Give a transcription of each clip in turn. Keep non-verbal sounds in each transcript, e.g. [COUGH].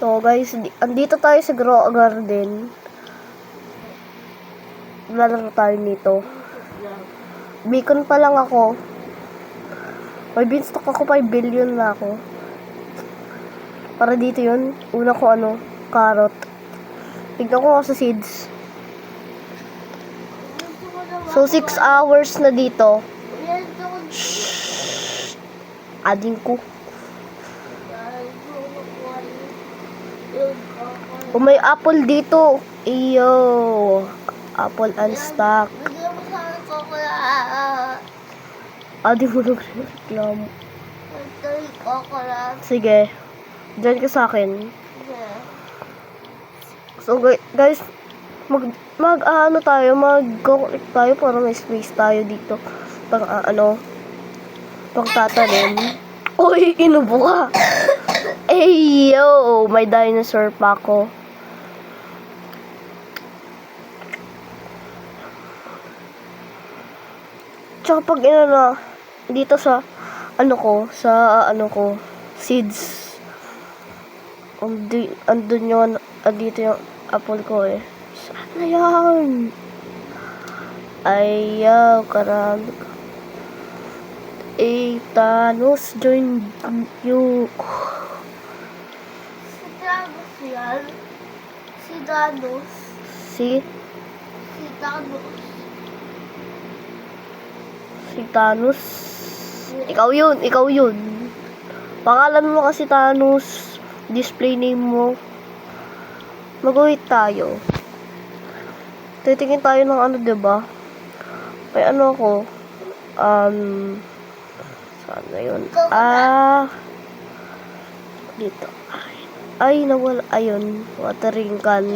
So guys, di- andito tayo sa Grow Garden. Lalaro tayo nito. Beacon pa lang ako. May beanstalk ako, 5 billion na ako. Para dito yun. Una ko ano, carrot. Tignan ko sa seeds. So, 6 hours na dito. Ading ko. Kung may apple dito. Iyo. Apple unstuck. Ading mo lang reklamo. Sige. Diyan ka sa akin. So gu- guys, mag mag ah, ano tayo, mag click tayo para may space tayo dito. Pang ah, ano, pang tatanim. Uy, inubo ka. Ay, [LAUGHS] yo, may dinosaur pa ako. Tsaka pag inano, dito sa, ano ko, sa, ano ko, seeds. Andi, andun yun, andito yung apple ko eh. Saan na yan? Ayaw, karami ko. Eh, Thanos, join you. Si Thanos yan. Si Thanos. Si, Si Thanos. Si Thanos. Ikaw yun, ikaw yun. Pangalan mo kasi Thanos. Display name mo. Mag-wait tayo. Titingin tayo ng ano, ba? May ano ako. Um, saan na yun? Ah, dito. Ay, nawala. Ayun, watering can.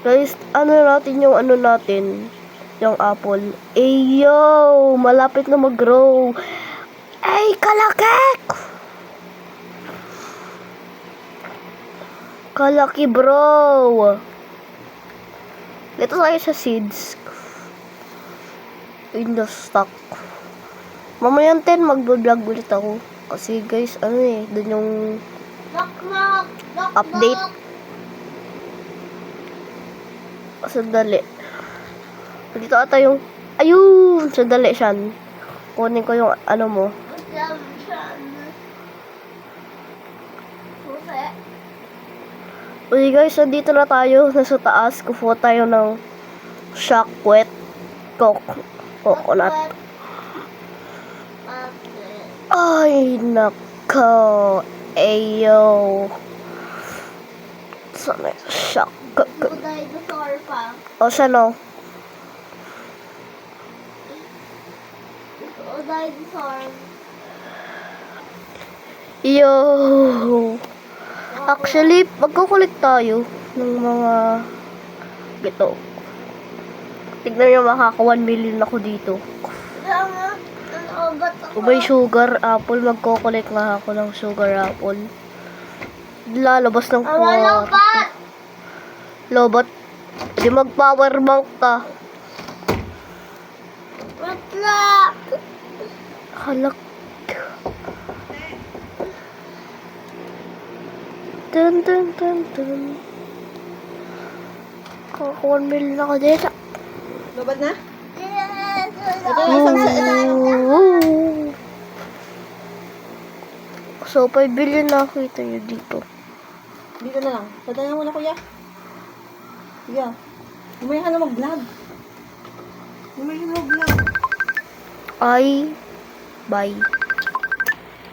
Guys, ano natin yung ano natin? Yung apple. Ayo! Malapit na mag-grow. Ay, kalakek! Kalaki, bro! Dito tayo sa seeds. In the stock. Mamaya 10, mag-vlog ulit ako. Kasi guys, ano eh, dun yung Knock, knock. Knock, Update. Sandali. Dito ata yung... Ayun! Sandali, Shan. Kunin ko yung ano mo. Uy guys, nandito na tayo. Nasa taas. Kufu tayo ng shockwet coc coconut. Ay, nako. Ayo. Sana shock. Yung pa. O, siya no? Dinosaur. Yo. Actually, magkukulik tayo ng mga gito. Tignan nyo, makaka 1 million ako dito. Ano? Kung may sugar apple, magkukulik nga ako ng sugar apple. Lalabas ng wala kwarto. Lobot. Di mag-power bank ka. Wait lang! Halak. Dun, dun, dun, dun. Kaka 1 million ako dito. Lobad na? Ito isang sa. So, 5 billion na kita nyo dito. Dito na lang. Tatayan mo na kuya. Kuya. Umaya ka na mag-vlog. Umaya ka na mag-vlog. Ay, bye.